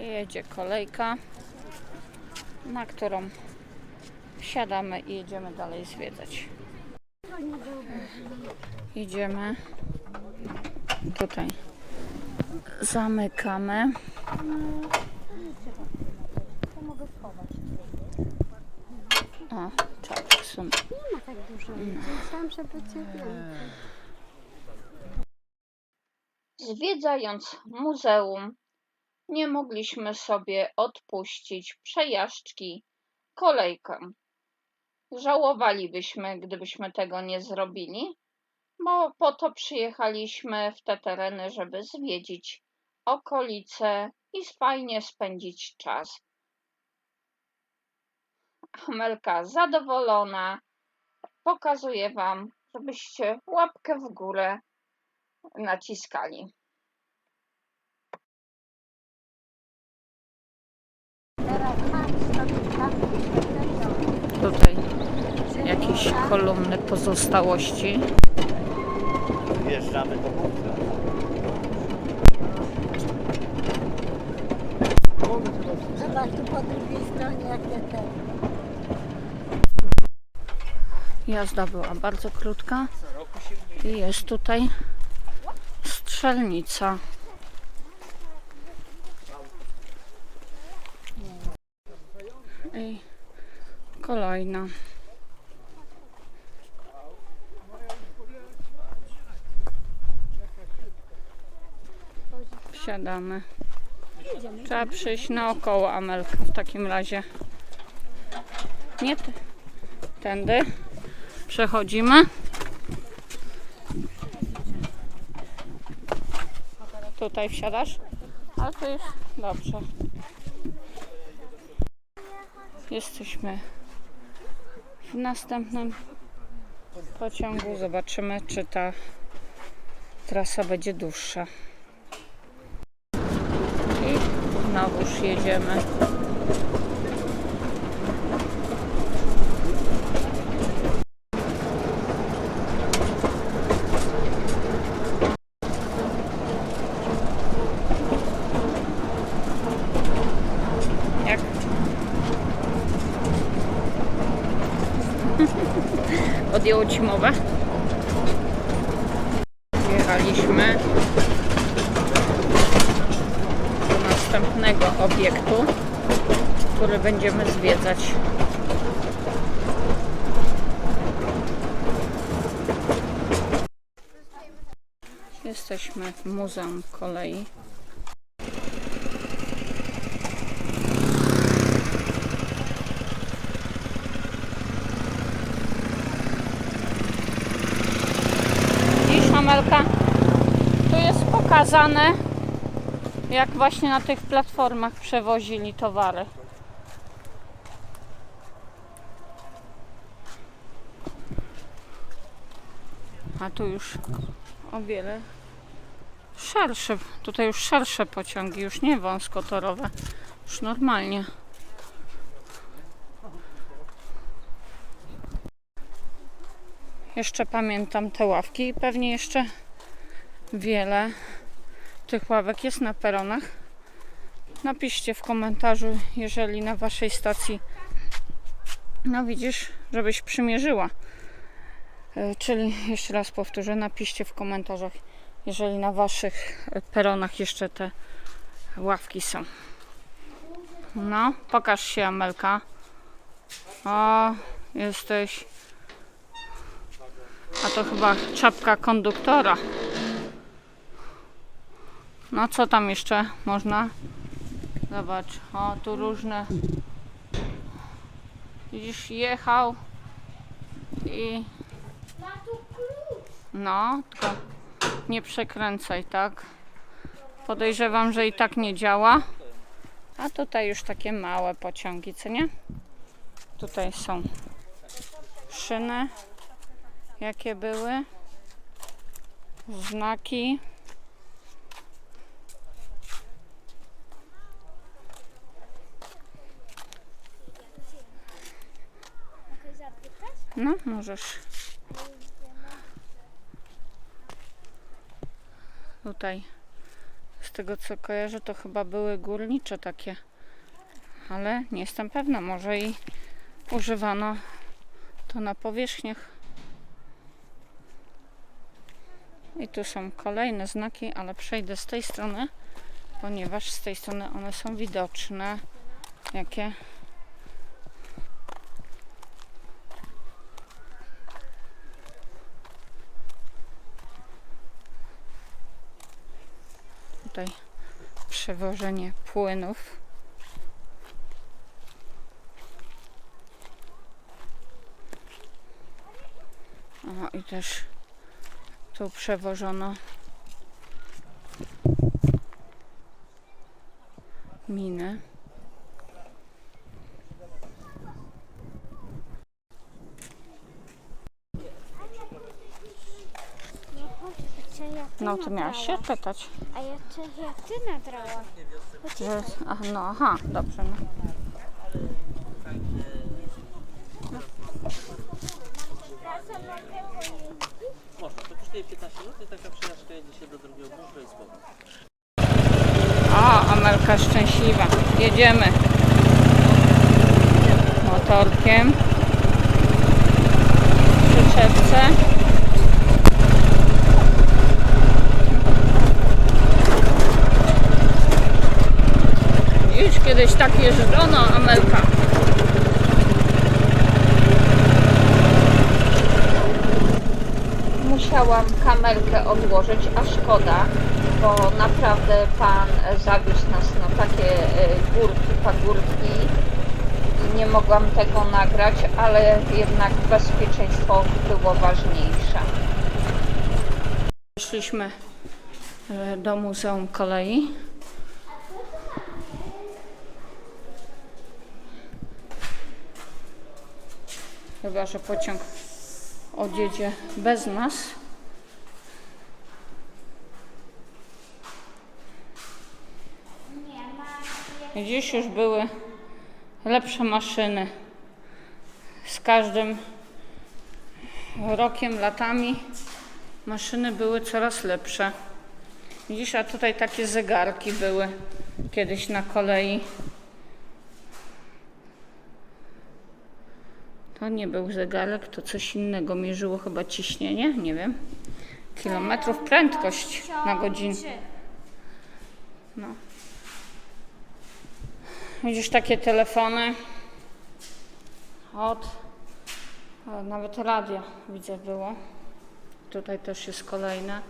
Jedzie kolejka, na którą wsiadamy i jedziemy dalej zwiedzać. Idziemy tutaj. Zamykamy. O, czapki są. Nie ma tak dużo ludzi. Myślałam, że będzie więcej. Zwiedzając muzeum, nie mogliśmy sobie odpuścić przejażdżki kolejką. Żałowalibyśmy, gdybyśmy tego nie zrobili, bo po to przyjechaliśmy w te tereny, żeby zwiedzić okolice i fajnie spędzić czas. Amelka zadowolona. Pokazuję Wam, żebyście łapkę w górę naciskali. Tutaj jakieś kolumny pozostałości. Wjeżdżamy do punktu. Zobacz tu po drugiej stronie jakie te. Jazda była bardzo krótka i jest tutaj strzelnica. I kolejna. Wsiadamy. Trzeba przyjść naokoło Amelka w takim razie. Nie ty. Tędy. Przechodzimy. Tutaj wsiadasz? Ale to jest dobrze. Jesteśmy w następnym pociągu. Zobaczymy, czy ta trasa będzie dłuższa. I znowuż jedziemy. Jak? Odjęło ci mowę? Wjechaliśmy do następnego obiektu, który będziemy zwiedzać. Jesteśmy w Muzeum Kolei. Widzisz, Amelka? Tu jest pokazane, jak właśnie na tych platformach przewozili towary. A tu już o wiele szersze, tutaj już szersze pociągi, już nie wąskotorowe, już normalnie. Jeszcze pamiętam te ławki i pewnie jeszcze wiele tych ławek jest na peronach. Napiszcie w komentarzu, jeżeli na waszej stacji, no widzisz, żebyś przymierzyła. E, Czyli jeszcze raz powtórzę, napiszcie w komentarzach, jeżeli na waszych peronach jeszcze te ławki są. No, pokaż się Amelka. O, jesteś. A to chyba czapka konduktora. No co tam jeszcze można? Zobacz, o tu różne. Widzisz, jechał i. No, tylko nie przekręcaj, tak? Podejrzewam, że i tak nie działa. A tutaj już takie małe pociągi, co nie? Tutaj są szyny jakie były, znaki. No, możesz. Tutaj Z tego co kojarzę, to chyba były górnicze takie. Ale nie jestem pewna, może i używano to na powierzchniach. I tu są kolejne znaki, ale przejdę z tej strony, ponieważ z tej strony one są widoczne. Jakie tutaj przewożenie płynów. O, i też tu przewożono miny. Ty No, to miałaś się pytać. A ja czy ja ty? Że, ach, no, aha, dobrze. No. Można, to kosztuje 15 minut i taka przejażdżka jedzie się do drugiego punktu i spoko. O, Amelka szczęśliwa. Jedziemy motorkiem. Przyczepce. Już kiedyś tak jeżdżono, Amelka. Musiałam kamerkę odłożyć, a szkoda, bo naprawdę pan zawiózł nas na takie e, górki, pagórki i nie mogłam tego nagrać, ale jednak bezpieczeństwo było ważniejsze. Szliśmy e, do Muzeum Kolei. Chyba, że pociąg odjedzie bez nas. Dziś już były lepsze maszyny. Z każdym rokiem, latami maszyny były coraz lepsze. Dziś, a tutaj takie zegarki były kiedyś na kolei. To nie był zegarek, to coś innego. Mierzyło chyba ciśnienie, nie wiem. Kilometrów prędkość na godzinę. No. Widzisz takie telefony od o, nawet radia widzę było. Tutaj też jest kolejne.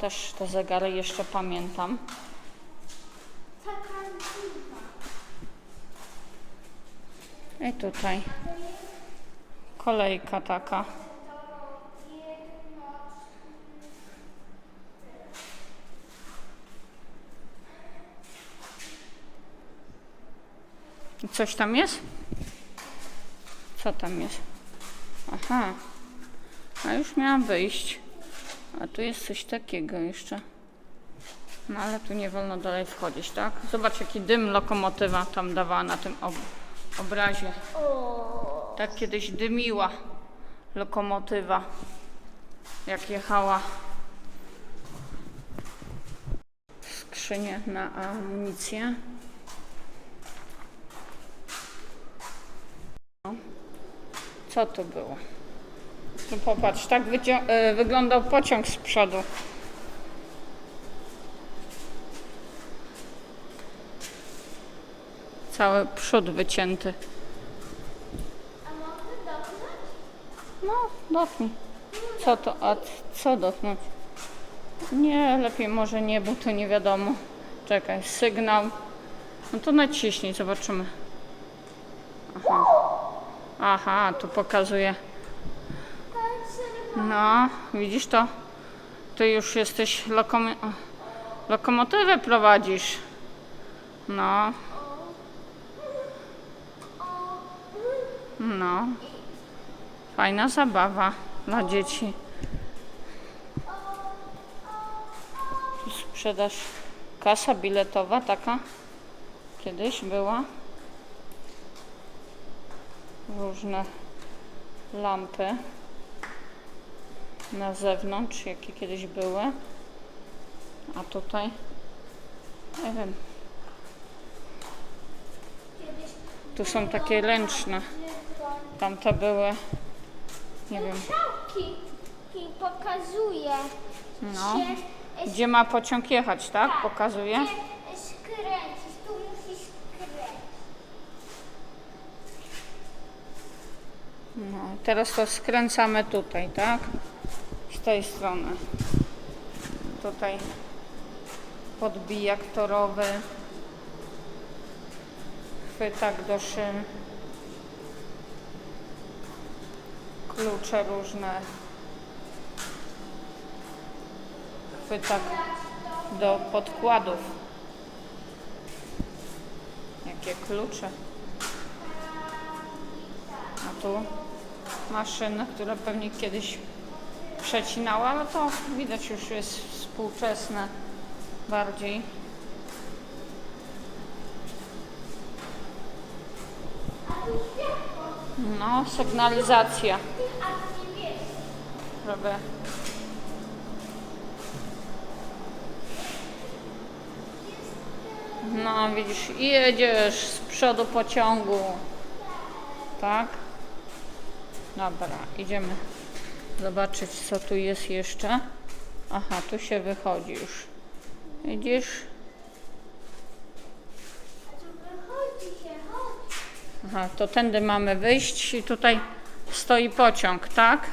Też te zegary jeszcze pamiętam. I tutaj kolejka taka. Coś tam jest? Co tam jest? Aha. A już miałam wyjść. A tu jest coś takiego jeszcze. No ale tu nie wolno dalej wchodzić, tak? Zobacz jaki dym lokomotywa tam dawała na tym ob obrazie. Tak kiedyś dymiła lokomotywa, jak jechała. Skrzynie na amunicję. Co to było? Tu popatrz, tak y, wyglądał pociąg z przodu. Cały przód wycięty. No, dotknij. Co to? A co dotknąć? Nie, lepiej może nie, bo to nie wiadomo. Czekaj, sygnał. No to naciśnij, zobaczymy. Aha. Aha, tu pokazuje. No, widzisz to? Ty już jesteś lokomo- lokomotywę prowadzisz. No. No. Fajna zabawa dla dzieci. Tu sprzedaż, kasa biletowa taka kiedyś była. Różne lampy na zewnątrz, jakie kiedyś były. A tutaj, nie wiem. Tu są takie ręczne. Tamte były, nie wiem, pokazuje no. Gdzie ma pociąg jechać, tak? Pokazuje. skręcić. Tu musisz skręcić. No, teraz to skręcamy tutaj, tak? Tej strony. Tutaj podbijak torowy, chwytak do szyn, klucze różne, chwytak do podkładów. Jakie klucze. A tu maszyny, które pewnie kiedyś przecinała, ale to widać już jest współczesne bardziej. No, sygnalizacja. Żeby No, widzisz, jedziesz z przodu pociągu. Tak? Dobra, idziemy zobaczyć, co tu jest jeszcze. Aha, tu się wychodzi już. Widzisz? Aha, to tędy mamy wyjść i tutaj stoi pociąg, tak?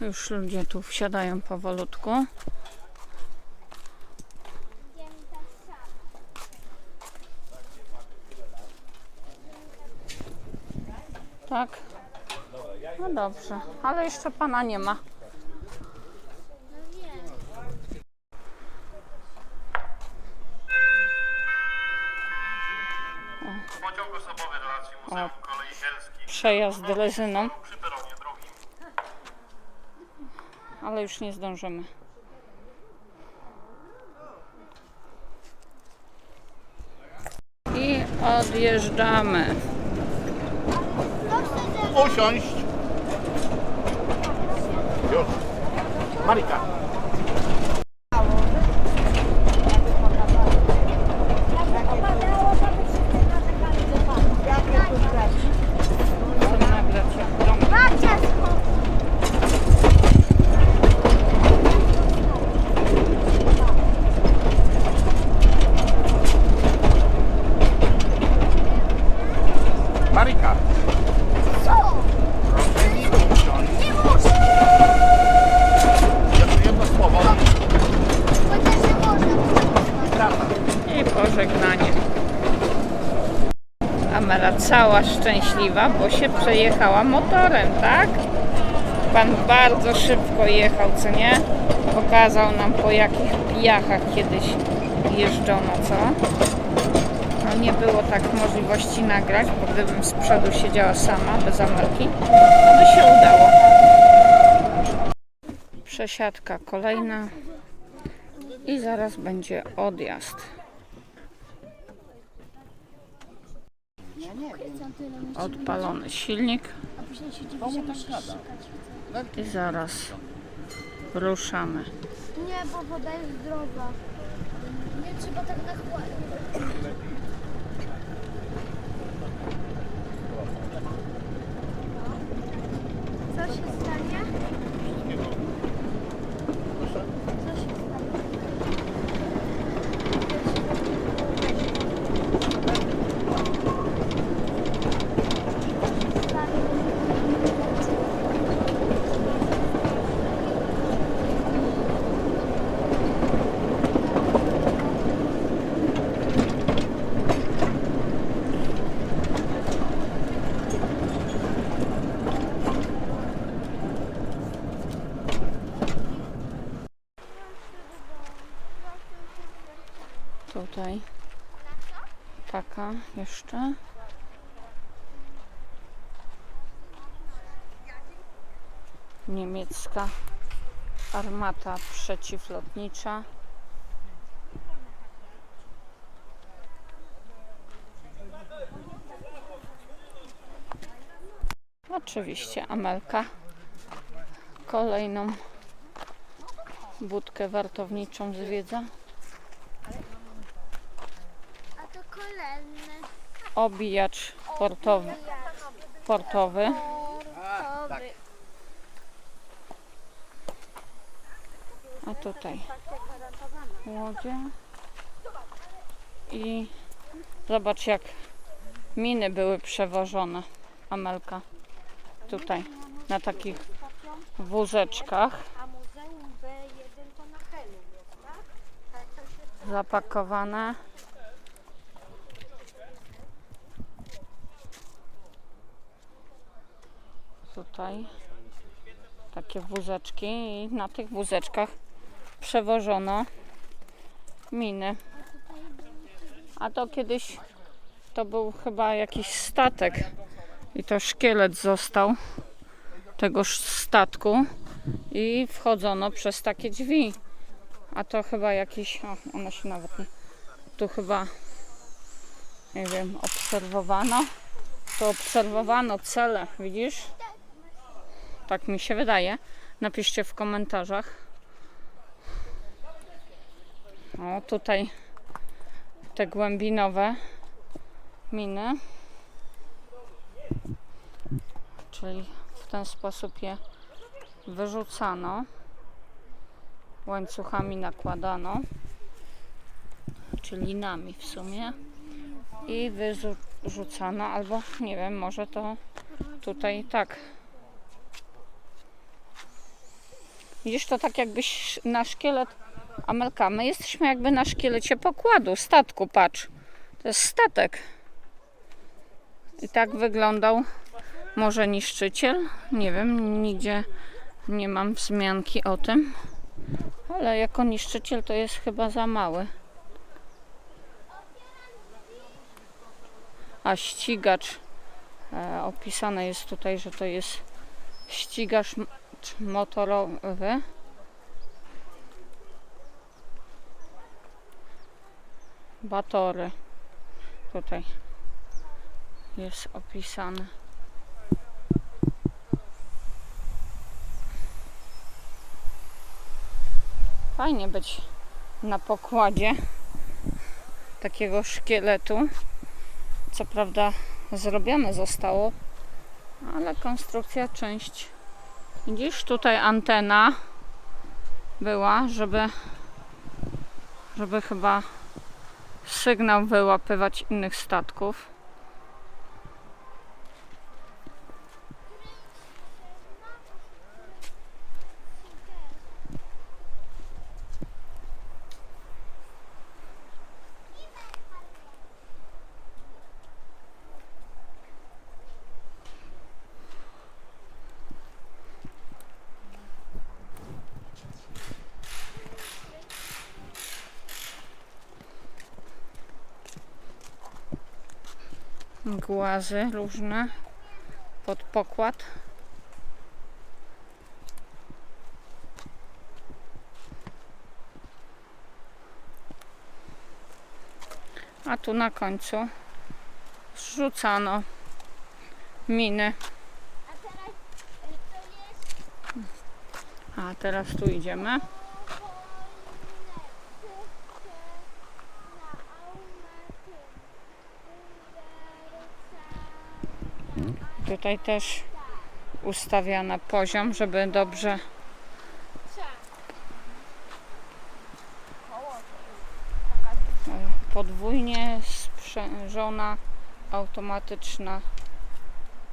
Już ludzie tu wsiadają powolutku. idziemy tak samo. Tak? No dobrze, ale jeszcze pana nie ma. Pociąg osobowy relacji Muzeum Kolei Sielskich Przejazd drezyną, przy peronie drugim. ale już nie zdążymy. I odjeżdżamy. Usiąść. Już. Marika. Chcę nagrać jak dom. Babcia schodzi. Marika. Co? Proszę mi usiąść. Nie muszę. Jeszcze jedno słowo. Chociaż nie można. Przepraszam. I Amela cała szczęśliwa, bo się przejechała motorem, tak? Pan bardzo szybko jechał, co nie? Pokazał nam po jakich pijachach kiedyś jeżdżono, co? No nie było tak możliwości nagrać, bo gdybym z przodu siedziała sama, bez Amelki, to by się udało. Przesiadka kolejna i zaraz będzie odjazd. Odpalony silnik i zaraz ruszamy. Nie, bo woda jest zdrowa. Nie trzeba tak nakładać. Tutaj taka jeszcze. niemiecka armata przeciwlotnicza. Oczywiście Amelka kolejną budkę wartowniczą zwiedza. A to kolejny Obijacz portowy. portowy. A tutaj łodzie. I zobacz jak miny były przewożone. Amelka. Tutaj na takich wózeczkach A Muzeum B1 to na Helu jest, tak? Tak, to się zapakowane. Tutaj takie wózeczki i na tych wózeczkach przewożono miny. A to kiedyś to był chyba jakiś statek i to szkielet został tegoż statku i wchodzono przez takie drzwi. A to chyba jakiś, o, się nawet nie, tu chyba, nie wiem, obserwowano. To obserwowano cele, widzisz? Tak mi się wydaje. Napiszcie w komentarzach. O, tutaj te głębinowe miny. Czyli w ten sposób je wyrzucano łańcuchami nakładano, czy linami w sumie i wyrzucano, albo nie wiem, może to tutaj tak. Widzisz, to tak jakbyś na szkielet Amelka, my jesteśmy jakby na szkielecie pokładu, statku, patrz. To jest statek. I tak wyglądał może niszczyciel. Nie wiem, nigdzie nie mam wzmianki o tym. Ale jako niszczyciel to jest chyba za mały. A ścigacz e, opisane jest tutaj, że to jest ścigacz motorowy. Batory. Tutaj jest opisane. Fajnie być na pokładzie takiego szkieletu. Co prawda zrobione zostało, ale konstrukcja część. Widzisz, tutaj antena była, żeby żeby chyba sygnał wyłapywać innych statków. Głazy różne pod pokład. A tu na końcu zrzucano miny. A teraz tu idziemy. Tutaj też ustawiano poziom, żeby dobrze podwójnie sprzężona automatyczna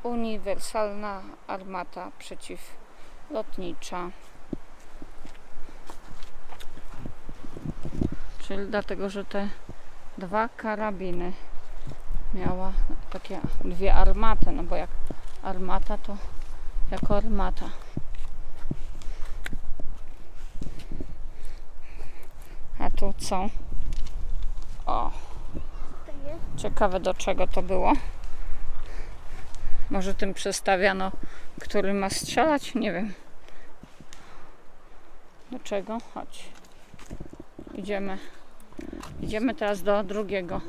uniwersalna armata przeciwlotnicza. Czyli dlatego, że te dwa karabiny miała takie dwie armaty, no bo jak armata to jako armata. A tu co? O, ciekawe do czego to było. Może tym przestawiano, który ma strzelać? Nie wiem. Do czego? Chodź. Idziemy. Idziemy teraz do drugiego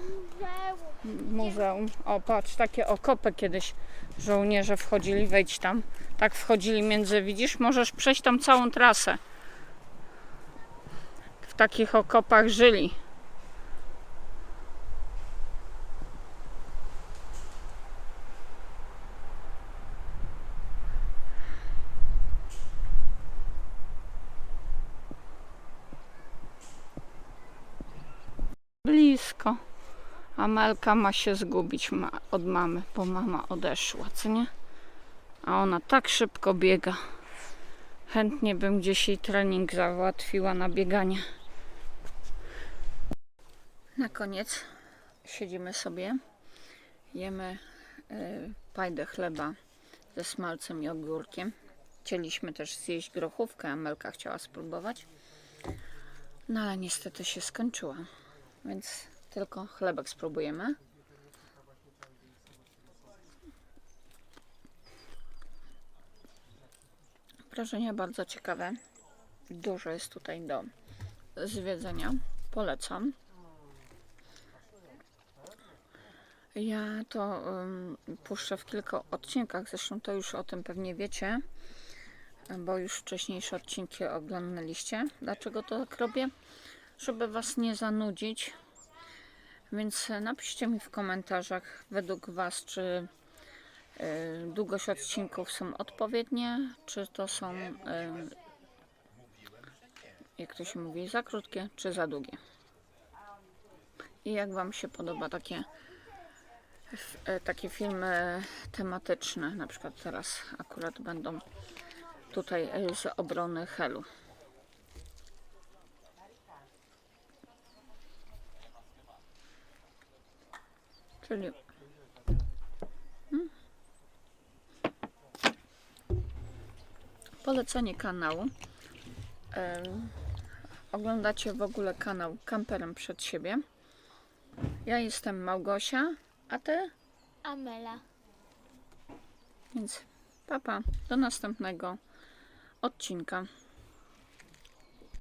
muzeum. O, patrz, takie okopy kiedyś żołnierze wchodzili. Wejdź tam. Tak wchodzili między, widzisz? Możesz przejść tam całą trasę. W takich okopach żyli. Amelka ma się zgubić ma, od mamy, bo mama odeszła, co nie? A ona tak szybko biega. Chętnie bym gdzieś jej trening załatwiła na bieganie. Na koniec siedzimy sobie, jemy y, pajdę chleba ze smalcem i ogórkiem. Chcieliśmy też zjeść grochówkę, Amelka chciała spróbować. No ale niestety się skończyła, więc tylko chlebek spróbujemy. Wrażenia bardzo ciekawe. Dużo jest tutaj do zwiedzenia. Polecam. Ja to um, puszczę w kilku odcinkach, zresztą to już o tym pewnie wiecie, bo już wcześniejsze odcinki oglądaliście. Dlaczego to tak robię? Żeby Was nie zanudzić. Więc napiszcie mi w komentarzach według Was, czy y, długość odcinków są odpowiednie, czy to są, y, jak to się mówi, za krótkie, czy za długie. I jak Wam się podoba takie, e, takie filmy tematyczne, na przykład teraz akurat będą tutaj e, z obrony Helu. Czyli polecenie kanału. Oglądacie w ogóle kanał Kamperem przed siebie. Ja jestem Małgosia, a ty? Amela. Więc papa, do następnego odcinka.